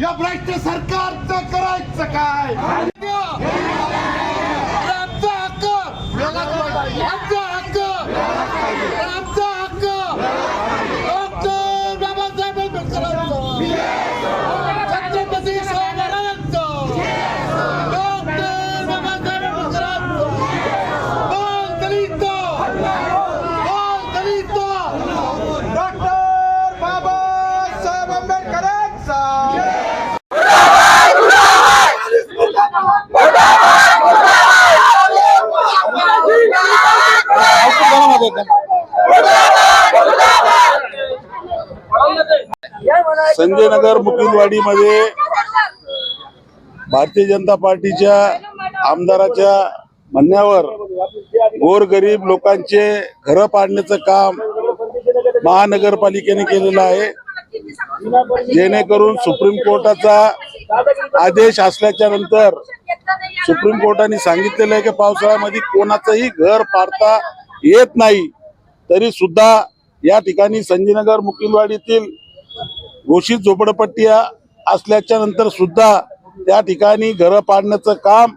या भ्रष्ट सरकारचं करायचं काय? संजय नगर मुकिंदवाडीमध्ये भारतीय जनता पार्टीच्या आमदाराच्या म्हणण्यावर गोरगरीब लोकांचे घरं पाडण्याचं काम महानगरपालिकेने केलेलं आहे. जेणेकरून सुप्रीम कोर्टाचा आदेश असल्याच्या नंतर सुप्रीम कोर्टाने सांगितलेलं आहे की पावसाळ्यामध्ये कोणाचंही घर पाडता येत नाही. तरी सुद्धा या ठिकाणी संजयनगर मुकिंदवाडीतील घोषित झोपडपट्टी असल्याच्या नंतर सुद्धा त्या ठिकाणी घरं पाडण्याचं काम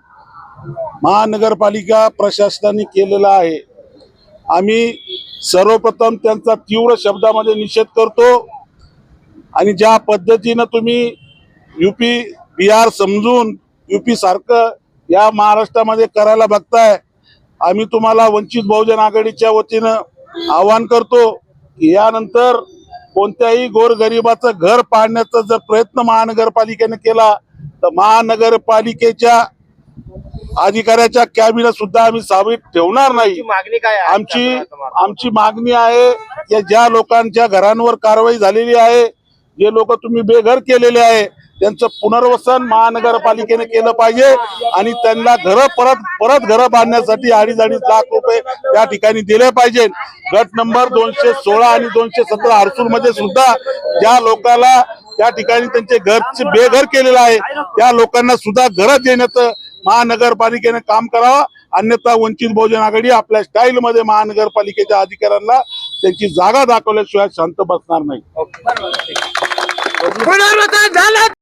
महानगरपालिका प्रशासनाने केलेलं आहे. आम्ही सर्वप्रथम त्यांचा तीव्र शब्दामध्ये निषेध करतो आणि ज्या पद्धतीनं तुम्ही युपी बिहार समजून युपी सारखं या महाराष्ट्रामध्ये करायला बघताय आम्ही तुम्हाला वंचित बहुजन आघाडीच्या वतीनं आवाहन करतो की यानंतर कोणत्याही गोरगरिबाचं घर पाडण्याचा जर प्रयत्न महानगरपालिकेने केला तर महानगरपालिकेच्या अधिकाऱ्याच्या कॅबिनेट सुद्धा आम्ही सावीत ठेवणार नाही. मागणी काय आमची आमची मागणी आहे की ज्या लोकांच्या घरांवर कारवाई झालेली आहे जे लोक तुम्ही बेघर केलेले आहे त्यांचं पुनर्वसन महानगरपालिकेने केलं पाहिजे आणि त्यांना घरं परत परत घरं बांधण्यासाठी अडीच अडीच लाख रुपये त्या ठिकाणी दिले पाहिजे गट नंबर दोनशे सोळा आणि दोनशे सतरा हरसूल मध्ये सुद्धा ज्या लोकांना त्या ठिकाणी त्यांचे घरचे बेघर केलेलं आहे त्या लोकांना सुद्धा घरं देण्याचं महानगरपालिकेने काम करावं. अन्यथा वंचित बहुजन आघाडी आपल्या स्टाईल मध्ये महानगरपालिकेच्या अधिकाऱ्यांना त्यांची जागा दाखवल्याशिवाय शांत बसणार नाही. पुनर्वसन झालं.